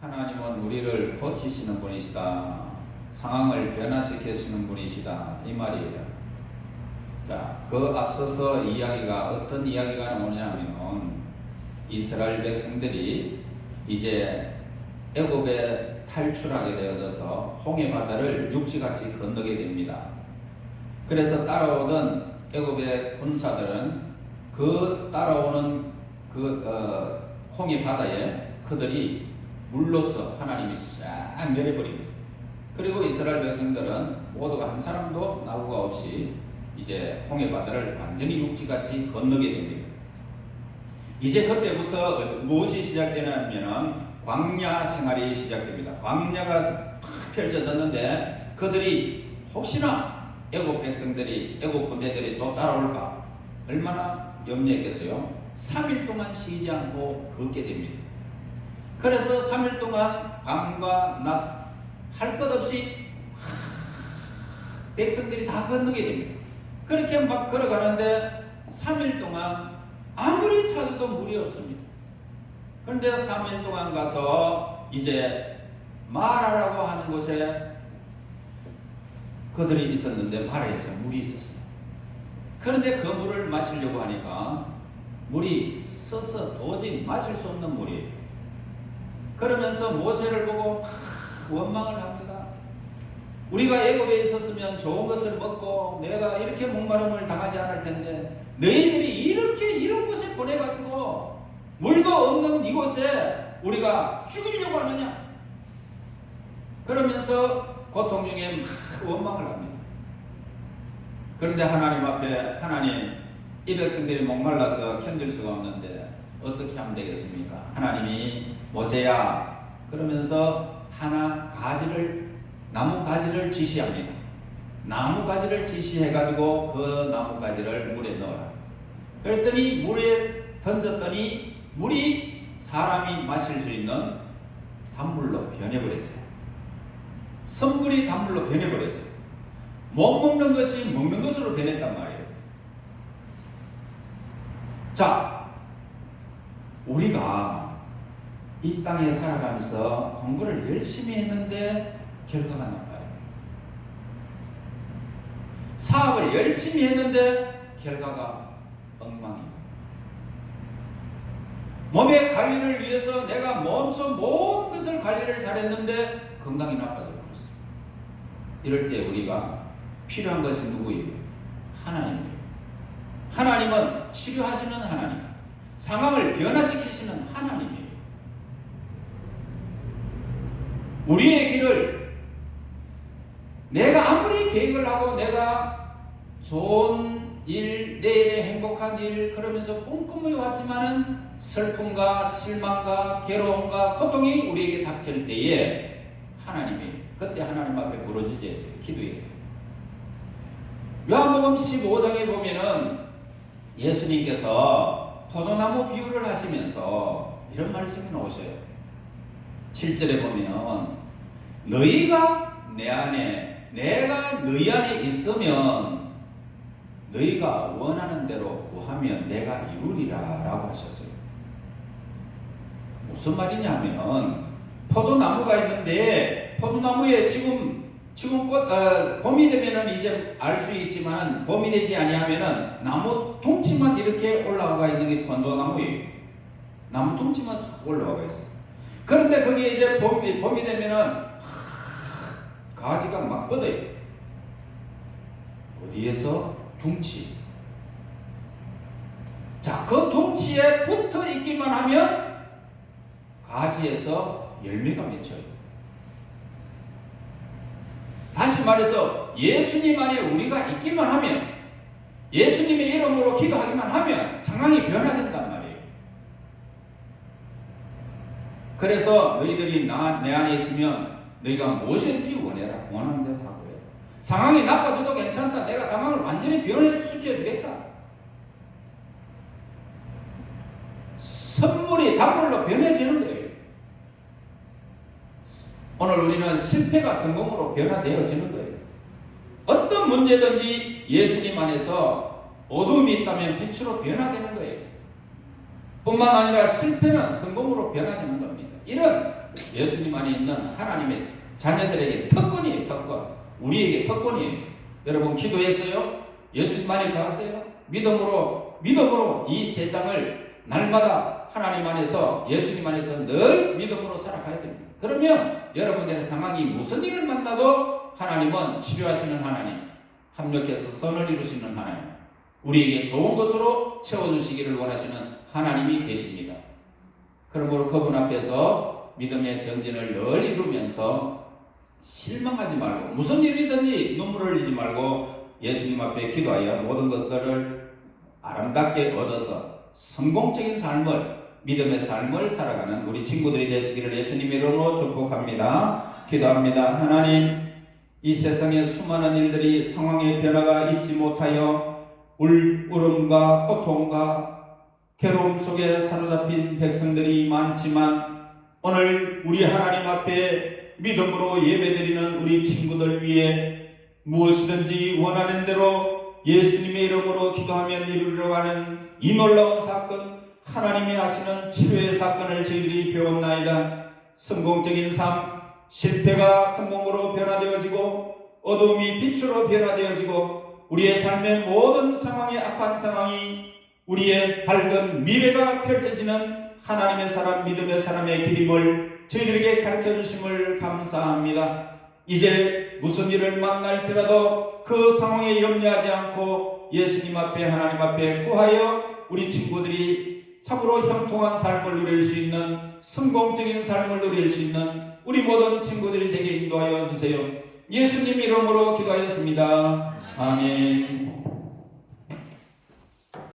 하나님은 우리를 고치시는 분이시다. 상황을 변화시키시는 분이시다. 이 말이에요. 자, 그 앞서서 이야기가 어떤 이야기가 나오냐면은 이스라엘 백성들이 이제 애굽에 탈출하게 되어져서 홍해 바다를 육지같이 건너게 됩니다. 그래서 따라오던 애굽의 군사들은 그 따라오는 그 어, 홍해 바다에 그들이 물로서 하나님이 싹 내려버립니다. 그리고 이스라엘 백성들은 모두가 한 사람도 나고가 없이 이제 홍해 바다를 완전히 육지같이 건너게 됩니다. 이제 그때부터 무엇이 시작되냐면은 광야 생활이 시작됩니다. 광야가 탁 펼쳐졌는데 그들이 혹시나 애굽 백성들이 애굽 군대들이 또 따라올까 얼마나 염려했겠어요? 3일 동안 쉬지 않고 걷게 됩니다. 그래서 3일 동안 밤과 낮 할 것 없이 백성들이 다 건너게 됩니다. 그렇게 막 걸어가는데 3일 동안 아무리 찾아도 물이 없습니다. 그런데 3일 동안 가서 이제 마라라고 하는 곳에 그들이 있었는데 마라에서 물이 있었어요. 그런데 그 물을 마시려고 하니까 물이 써서 도저히 마실 수 없는 물이에요. 그러면서 모세를 보고 막 원망을 합니다. 우리가 애굽에 있었으면 좋은 것을 먹고 내가 이렇게 목마름을 당하지 않을 텐데 너희들이 이렇게 이런 곳에 보내가지고 물도 없는 이곳에 우리가 죽이려고 하느냐? 그러면서 고통 중에 막 원망을 합니다. 그런데 하나님 앞에 하나님 이 백성들이 목말라서 견딜 수가 없는데 어떻게 하면 되겠습니까? 하나님이 모세야 그러면서 하나 가지를 나무 가지를 지시합니다. 나무 가지를 지시해 가지고 그 나무 가지를 물에 넣어라. 그랬더니 물에 던졌더니 물이 사람이 마실 수 있는 단물로 변해버렸어요. 선물이 단물로 변해버렸어요. 못 먹는 것이 먹는 것으로 변했단 말이에요. 자, 우리가 이 땅에 살아가면서 공부를 열심히 했는데 결과가 나빠요. 사업을 열심히 했는데 결과가 엉망이에요. 몸의 관리를 위해서 내가 몸소 모든 것을 관리를 잘했는데 건강이 나빠져 버렸어요. 이럴 때 우리가 필요한 것이 누구예요? 하나님이에요. 하나님은 치료하시는 하나님, 상황을 변화시키시는 하나님이에요. 우리의 길을 내가 아무리 계획을 하고 내가 좋은 일, 내일의 행복한 일 그러면서 꿈꾸며 왔지만은 슬픔과 실망과 괴로움과 고통이 우리에게 닥칠 때에 하나님이 그때 하나님 앞에. 기도해야 돼요. 요한복음 15장에 보면은 예수님께서 포도나무 비유를 하시면서 이런 말씀이 나오셔요. 7절에 보면은 너희가 내 안에 내가 너희 안에 있으면 너희가 원하는 대로 구하면 내가 이루리라 라고 하셨어요. 무슨 말이냐면 포도나무가 있는데 포도나무에 지금 지금 꽃, 어, 봄이 되면은 이제 알 수 있지만 봄이 되지 아니하면은 나무 통치만 이렇게 올라가 있는 게 포도나무예요. 나무 통치만 싹 올라가 있어요. 그런데 거기에 이제 봄이 봄이 되면은 하, 가지가 막 뻗어요. 어디에서 둥치에서. 자, 그 둥치에 붙어 있기만 하면 가지에서 열매가 맺혀요. 다시 말해서 예수님 안에 우리가 있기만 하면 예수님의 이름으로 기도하기만 하면 상황이 변화된단 말이에요. 그래서 너희들이 나, 내 안에 있으면 너희가 무엇이든지 원해라. 원하는 대로 다 구해. 상황이 나빠져도 괜찮다. 내가 상황을 완전히 변화시켜 주겠다. 선물이 단물로 변해지는 거예요. 오늘 우리는 실패가 성공으로 변화되어지는 거예요. 어떤 문제든지 예수님 안에서 어둠이 있다면 빛으로 변화되는 거예요. 뿐만 아니라 실패는 성공으로 변화되는 겁니다. 이런 예수님 안에 있는 하나님의 자녀들에게 특권이에요, 특권. 우리에게 특권이에요. 여러분 기도했어요? 예수님 안에 가세요? 믿음으로 믿음으로 이 세상을 날마다 하나님 안에서 예수님 안에서 늘 믿음으로 살아가야 됩니다. 그러면 여러분들의 상황이 무슨 일을 만나도 하나님은 치료하시는 하나님, 합력해서 선을 이루시는 하나님, 우리에게 좋은 것으로 채워주시기를 원하시는 하나님이 계십니다. 그러므로 그분 앞에서 믿음의 전진을 늘 이루면서 실망하지 말고 무슨 일이든지 눈물을 흘리지 말고 예수님 앞에 기도하여 모든 것들을 아름답게 얻어서 성공적인 삶을 믿음의 삶을 살아가는 우리 친구들이 되시기를 예수님의 이름으로 축복합니다. 기도합니다. 하나님 이 세상에 수많은 일들이 상황의 변화가 있지 못하여 울, 울음과 고통과 괴로움 속에 사로잡힌 백성들이 많지만 오늘 우리 하나님 앞에 믿음으로 예배드리는 우리 친구들 위해 무엇이든지 원하는 대로 예수님의 이름으로 기도하면 이루려 하는 이 놀라운 사건 하나님이 하시는 치료의 사건을 저희들이 배웠나이다. 성공적인 삶, 실패가 성공으로 변화되어지고 어둠이 빛으로 변화되어지고 우리의 삶의 모든 상황의 악한 상황이 우리의 밝은 미래가 펼쳐지는 하나님의 사람, 믿음의 사람의 길임을 저희들에게 가르쳐 주심을 감사합니다. 이제 무슨 일을 만날지라도 그 상황에 염려하지 않고 예수님 앞에 하나님 앞에 구하여 우리 친구들이 참으로 형통한 삶을 누릴 수 있는 성공적인 삶을 누릴 수 있는 우리 모든 친구들이 되게 인도하여 주세요. 예수님 이름으로 기도하였습니다. 아멘.